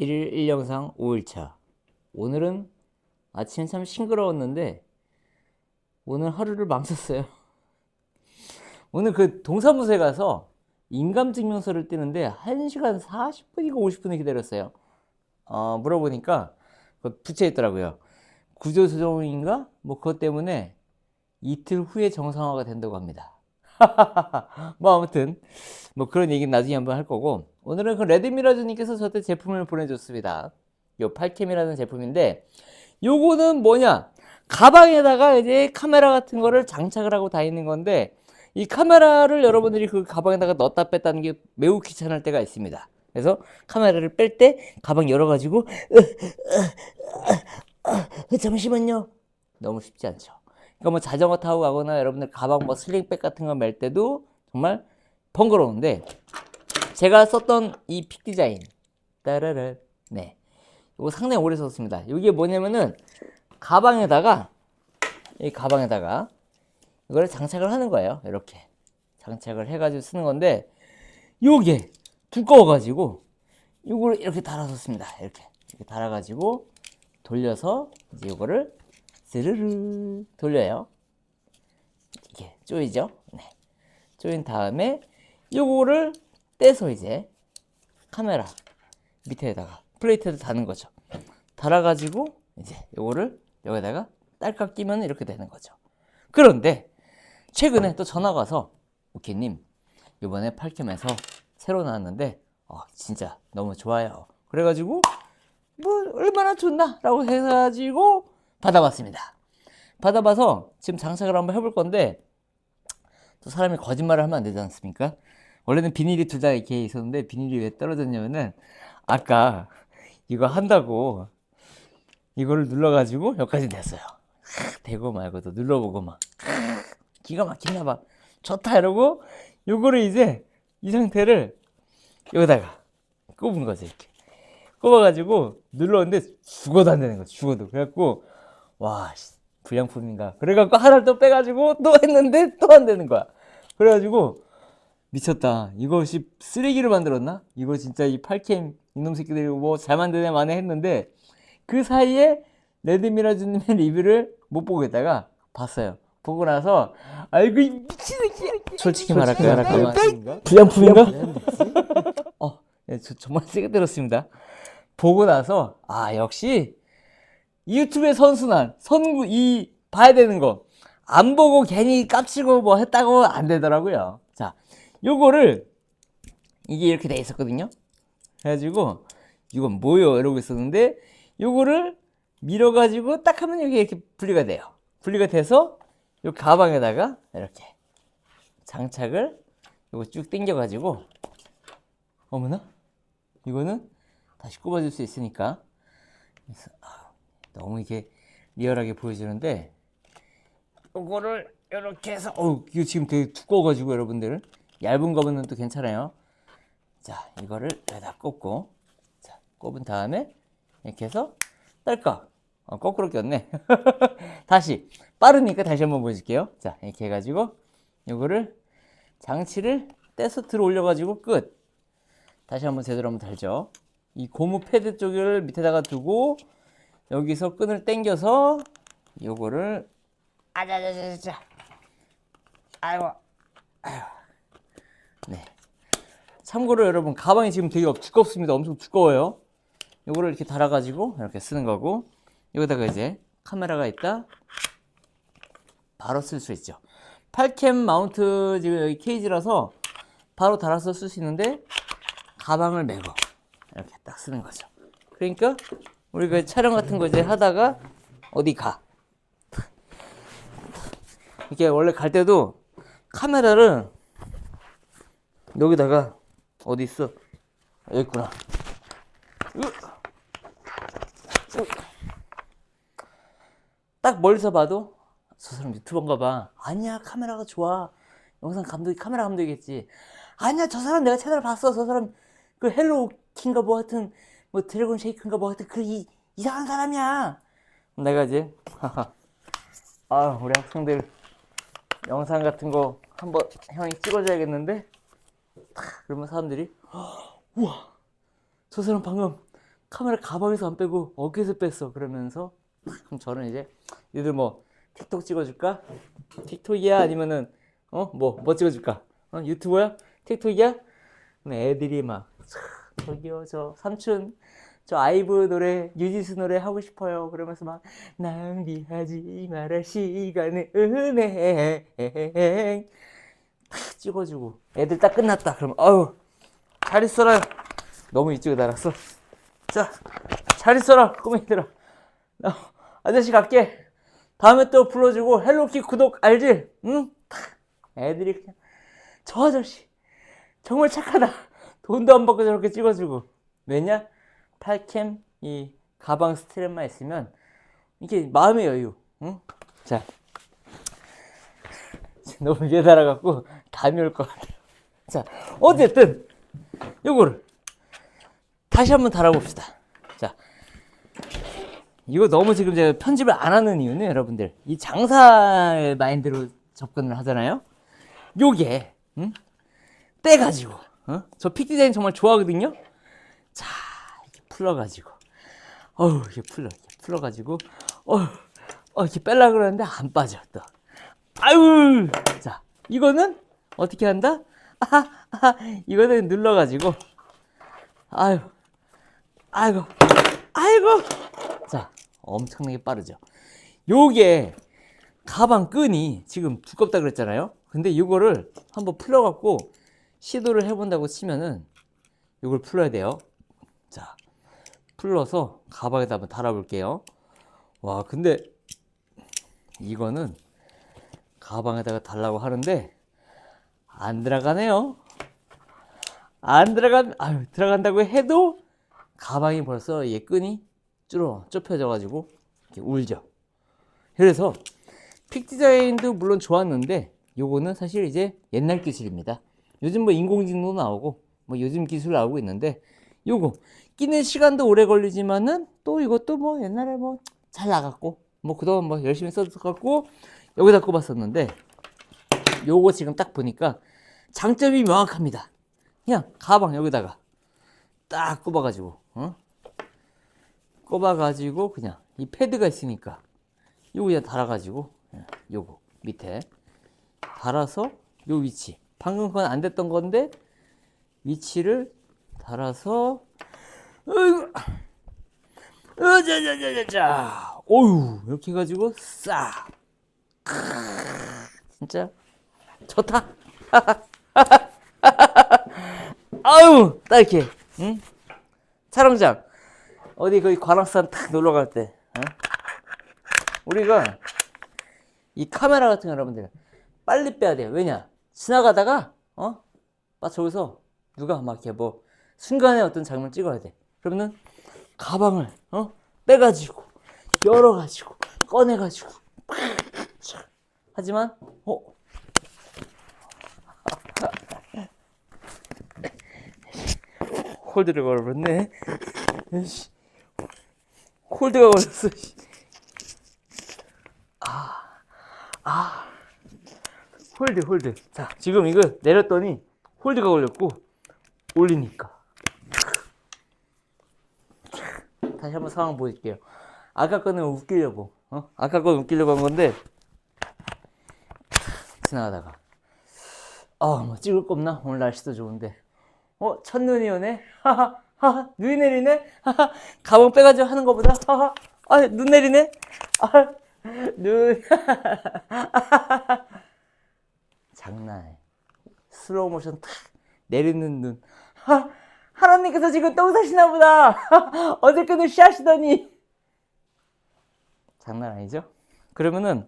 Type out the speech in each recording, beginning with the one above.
1일 1영상 5일차. 오늘은 아침 참 싱그러웠는데 오늘 하루를 망쳤어요. 오늘 그 동사무소에 가서 인감증명서를 떼는데 1시간 40분이고 50분을 기다렸어요. 어, 물어보니까 그 붙여 있더라고요. 구조조정인가? 뭐 그것 때문에 이틀 후에 정상화가 된다고 합니다. 뭐 아무튼 뭐 그런 얘기는 나중에 한번 할 거고 오늘은 그 레드미러즈님께서 저한테 제품을 보내줬습니다. 요 팔캠이라는 제품인데 요거는 뭐냐 가방에다가 이제 카메라 같은 거를 장착을 하고 다니는 건데 이 카메라를 여러분들이 그 가방에다가 넣었다 뺐다는 게 매우 귀찮을 때가 있습니다. 그래서 카메라를 뺄 때 가방 열어가지고 잠시만요. 너무 쉽지 않죠. 그러니까 뭐 자전거 타고 가거나 여러분들 가방 뭐 슬링백 같은 거 멜 때도 정말 번거로운데 제가 썼던 이 픽 디자인 따라라 네 이거 상당히 오래 썼습니다. 이게 뭐냐면은 가방에다가 이 가방에다가 이거를 장착을 하는 거예요. 이렇게 장착을 해가지고 쓰는 건데 요게 두꺼워가지고 요거를 이렇게 달아서 씁니다. 이렇게 이렇게 달아가지고 돌려서 이제 요거를 스르르 돌려요. 이게 쪼이죠? 네. 쪼인 다음에 요거를 떼서 이제 카메라 밑에다가 플레이트에다 다는 거죠. 달아가지고 이제 요거를 여기다가 딸깍 끼면 이렇게 되는 거죠. 그런데 최근에 또 전화가 와서 오케님 이번에 팔캠에서 새로 나왔는데 어, 진짜 너무 좋아요. 그래가지고 뭐 얼마나 좋나라고 해가지고 받아봤습니다. 받아봐서 지금 장착을 한번 해볼 건데 또 사람이 거짓말을 하면 안 되지 않습니까? 원래는 비닐이 둘 다 이렇게 있었는데 비닐이 왜 떨어졌냐면은 아까 이거 한다고 이거를 눌러가지고 여기까지 됐어요. 되고 말고도 눌러보고 막 기가 막히나 봐. 좋다 이러고 요거를 이제 이 상태를 여기다가 꼽은 거죠 이렇게 꼽아가지고 눌렀는데 죽어도 안 되는 거죠 죽어도 그래갖고 와 씨, 불량품인가. 그래갖고 하나를 또 빼가지고 또 했는데 또 안 되는 거야. 그래가지고 미쳤다. 이것이 쓰레기를 만들었나? 이거 진짜 이 팔캠 이놈 새끼들이 뭐 잘 만드네 만에 했는데 그 사이에 레드미라주님의 리뷰를 못 보고 있다가 봤어요. 보고 나서 아이고 이 미친 새끼야 솔직히 말할까요? 불량품인가? 어, 네, 저, 정말 세게 때렸습니다. 보고 나서 아 역시 유튜브의 선순환 선구 이 봐야 되는 거 안 보고 괜히 깝치고 뭐 했다고 안 되더라고요. 자, 요거를 이게 이렇게 돼 있었거든요. 그래가지고 이건 뭐요? 이러고 있었는데 요거를 밀어가지고 딱 하면 여기 이렇게 분리가 돼요. 분리가 돼서 요 가방에다가 이렇게 장착을 요거 쭉 당겨가지고 어머나 이거는 다시 꼽아줄 수 있으니까 아, 너무 이게 리얼하게 보여주는데 요거를 이렇게 해서 어 이거 지금 되게 두꺼워가지고 여러분들. 얇은 거면 또 괜찮아요. 자 이거를 여기다 꼽고 자 꼽은 다음에 이렇게 해서 딸깍 어, 거꾸로 꼈네. 다시 빠르니까 다시 한번 보여줄게요. 자 이렇게 해가지고 요거를 장치를 떼서 들어 올려가지고 끝. 다시 한번 제대로 한번 달죠. 이 고무 패드 쪽을 밑에다가 두고 여기서 끈을 당겨서 요거를 아자자자자 아이고 아이고 네 참고로 여러분 가방이 지금 되게 두껍습니다. 엄청 두꺼워요. 요거를 이렇게 달아 가지고 이렇게 쓰는 거고 여기다가 이제 카메라가 있다 바로 쓸 수 있죠. 8캠 마운트 지금 여기 케이지라서 바로 달아서 쓸 수 있는데 가방을 메고 이렇게 딱 쓰는 거죠. 그러니까 우리가 촬영 같은 거 이제 하다가 어디 가. 이게 원래 갈 때도 카메라를 여기다가 어디 있어? 여기 있구나. 딱 멀리서 봐도 저 사람 유튜버인가 봐. 아니야, 카메라가 좋아. 영상 감독이 카메라 감독이겠지. 아니야, 저 사람 내가 채널 봤어. 저 사람 그 헬로우 킹가 뭐 하여튼 뭐 드래곤 쉐이크인가 뭐 하여튼 그 이, 이상한 사람이야. 내가 이제 아, 우리 학생들 영상 같은 거 한번 형이 찍어줘야겠는데 탁, 그러면 사람들이 우와 저 사람 방금 카메라 가방에서 안 빼고 어깨에서 뺐어. 그러면서 그럼 저는 이제 얘들 뭐 틱톡 찍어줄까? 틱톡이야 아니면은 어뭐뭐 찍어줄까? 어 유튜버야? 틱톡이야? 애들이 막 "차, 저기요 저 삼촌 저 아이브 노래 유지수 노래 하고 싶어요. 그러면서 막 낭비하지 마라 시간의 은행 탁 찍어주고 애들 딱 끝났다. 그럼 어우 잘 있어라. 너무 일찍 날았어. 자, 잘 있어라, 꼬맹이들아. 나 아저씨 갈게. 다음에 또 불러주고 헬로키 구독 알지? 응? 탁. 애들이 그냥 저 아저씨 정말 착하다. 돈도 안 받고 저렇게 찍어주고. 왜냐? 팔캠 이 가방 스트랩만 있으면 이게 마음의 여유. 응? 자, 너무 위에 달아갖고 감이 올 것 같아. 자, 어쨌든 요거를 다시 한번 달아봅시다. 자, 이거 너무 지금 제가 편집을 안 하는 이유는 여러분들 이 장사의 마인드로 접근을 하잖아요. 요게 응? 떼가지고 어? 저 픽 디자인 정말 좋아하거든요. 자, 이렇게 풀러가지고 어우 이렇게 풀러 이렇게 풀러가지고 어우 어, 이렇게 빼려 그러는데 안 빠져 또. 아유, 자 이거는 어떻게 한다? 아하, 아하, 이거는 눌러가지고 아유, 아이고, 아이고. 자, 엄청나게 빠르죠. 요게 가방 끈이 지금 두껍다 그랬잖아요. 근데 이거를 한번 풀어갖고 시도를 해본다고 치면은 이걸 풀어야 돼요. 자, 풀러서 가방에다 한번 달아볼게요. 와, 근데 이거는 가방에다가 달라고 하는데 안 들어가네요. 안 들어간, 아유, 들어간다고 해도 가방이 벌써 얘 끈이 줄어, 좁혀져가지고 이렇게 울죠. 그래서 픽 디자인도 물론 좋았는데 요거는 사실 이제 옛날 기술입니다. 요즘 뭐 인공지능도 나오고 뭐 요즘 기술 나오고 있는데 요거 끼는 시간도 오래 걸리지만은 또 이것도 뭐 옛날에 뭐 잘 나갔고 뭐 그동안 뭐 열심히 써갖고 여기다 꼽았었는데 요거 지금 딱 보니까 장점이 명확합니다. 그냥 가방 여기다가 딱 꼽아가지고 어? 꼽아가지고 그냥 이 패드가 있으니까 요거 그냥 달아가지고 예, 요거 밑에 달아서 요 위치 방금 그건 안 됐던 건데 위치를 달아서 어이구. 으자자자자자. 어유 이렇게 해가지고 싹 진짜 좋다. 아유 딱 이렇게 응? 촬영장. 어디 거기 관악산 탁 놀러 갈때 우리가 이 카메라 같은 거 여러분들 빨리 빼야 돼요. 왜냐 지나가다가 어? 막 저기서 누가 막 이렇게 뭐 순간에 어떤 장면을 찍어야 돼 그러면은 가방을 어? 빼가지고 열어가지고 꺼내가지고 하지만 어? 홀드를 걸어버렸네. 홀드가 걸렸어 씨. 아, 아. 홀드 홀드 자 지금 이거 내렸더니 홀드가 걸렸고 올리니까 다시 한번 상황 보여줄게요. 아까 거는 웃기려고, 어? 아까 건 웃기려고 한 건데, 지나가다가, 아, 뭐 찍을 거 없나? 오늘 날씨도 좋은데. 어, 첫눈이 오네? 하하, 눈이 내리네? 하하, 가방 빼가지고 하는 거보다, 하하, 아, 눈 내리네? 아, 눈, 장난해. 슬로우 모션 탁 내리는 눈. 하, 하나님께서 지금 똥 사시나 보다. 어저께는 쉬하시더니. 장난 아니죠? 그러면은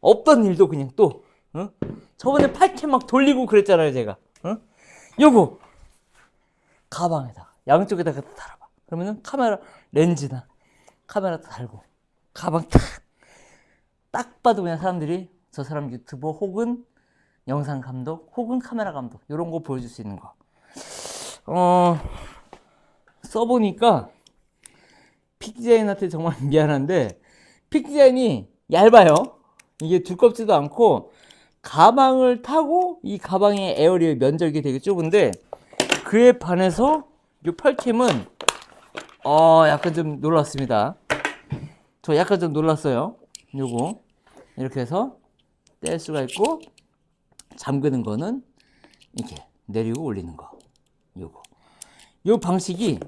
없던 일도 그냥 또, 어? 저번에 팔캐 막 돌리고 그랬잖아요, 제가. 어? 요거 가방에다가 양쪽에다가 달아봐. 그러면은 카메라 렌즈나 카메라 달고 가방 탁. 딱 봐도 그냥 사람들이 저 사람 유튜버 혹은 영상 감독 혹은 카메라 감독 이런 거 보여줄 수 있는 거. 어, 써보니까 픽 디자인한테 정말 미안한데 픽 디자인이 얇아요. 이게 두껍지도 않고 가방을 타고 이 가방의 에어리어 면적이 되게 좁은데 그에 반해서 이 펄캠은 어, 약간 좀 놀랐습니다. 저 약간 좀 놀랐어요. 요거. 이렇게 해서 뗄 수가 있고, 잠그는 거는 이렇게 내리고 올리는 거. 요거. 요 방식이,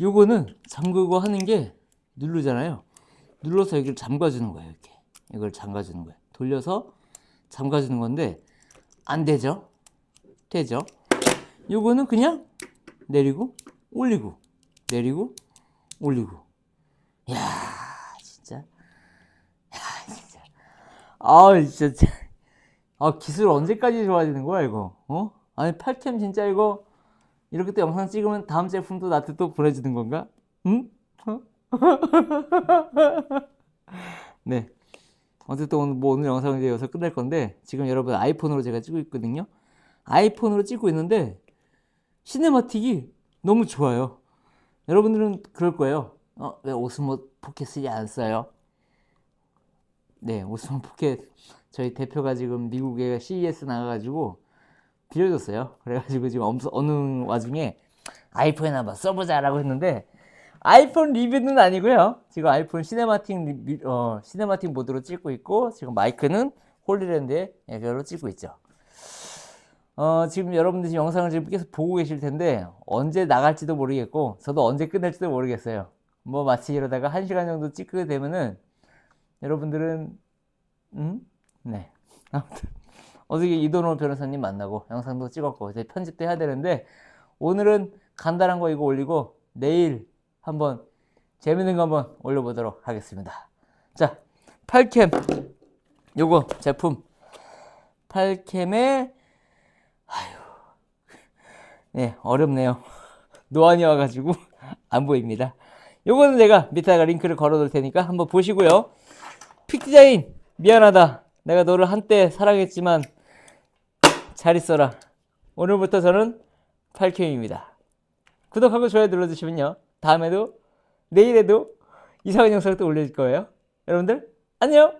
요거는 잠그고 하는 게 누르잖아요. 눌러서 여기를 잠가주는 거예요. 이렇게. 이걸 잠가주는 거예요. 돌려서 잠가주는 건데, 안 되죠? 되죠? 요거는 그냥 내리고 올리고 내리고 올리고 야 진짜 야 진짜 아 진짜 아 기술 언제까지 좋아지는 거야 이거 어 아니 팔캠 진짜 이거 이렇게 또 영상 찍으면 다음 제품도 나한테 또 보내주는 건가 응 어? 네 어쨌든 오늘 뭐 오늘 영상은 이제 여기서 끝낼 건데 지금 여러분 아이폰으로 제가 찍고 있거든요 아이폰으로 찍고 있는데 시네마틱이 너무 좋아요. 여러분들은 그럴 거예요. 어, 왜 오스모 포켓 쓰지 않았어요? 네, 오스모 포켓 저희 대표가 지금 미국에 CES 나가가지고 빌려줬어요. 그래가지고 지금 엄- 어느 와중에 아이폰에 한번 써보자라고 했는데 아이폰 리뷰는 아니고요. 지금 아이폰 시네마틱 리뷰, 어, 시네마틱 모드로 찍고 있고 지금 마이크는 홀리랜드에 별로 찍고 있죠. 어, 지금 여러분들 지금 영상을 지금 계속 보고 계실 텐데, 언제 나갈지도 모르겠고, 저도 언제 끝낼지도 모르겠어요. 뭐, 마치 이러다가 한 시간 정도 찍게 되면은, 여러분들은, 음? 네. 아무튼, 어저께 이도노 변호사님 만나고, 영상도 찍었고, 이제 편집도 해야 되는데, 오늘은 간단한 거 이거 올리고, 내일 한번 재밌는 거 한번 올려보도록 하겠습니다. 자, 8캠. 요거 제품. 8캠의 네, 어렵네요. 노안이 와가지고 안 보입니다. 요거는 제가 밑에다가 링크를 걸어둘 테니까 한번 보시고요. 픽 디자인 미안하다. 내가 너를 한때 사랑했지만 잘 있어라. 오늘부터 저는 8캠입니다. 구독하고 좋아요 눌러주시면요. 다음에도 내일에도 이상한 영상을 또 올릴 거예요. 여러분들 안녕.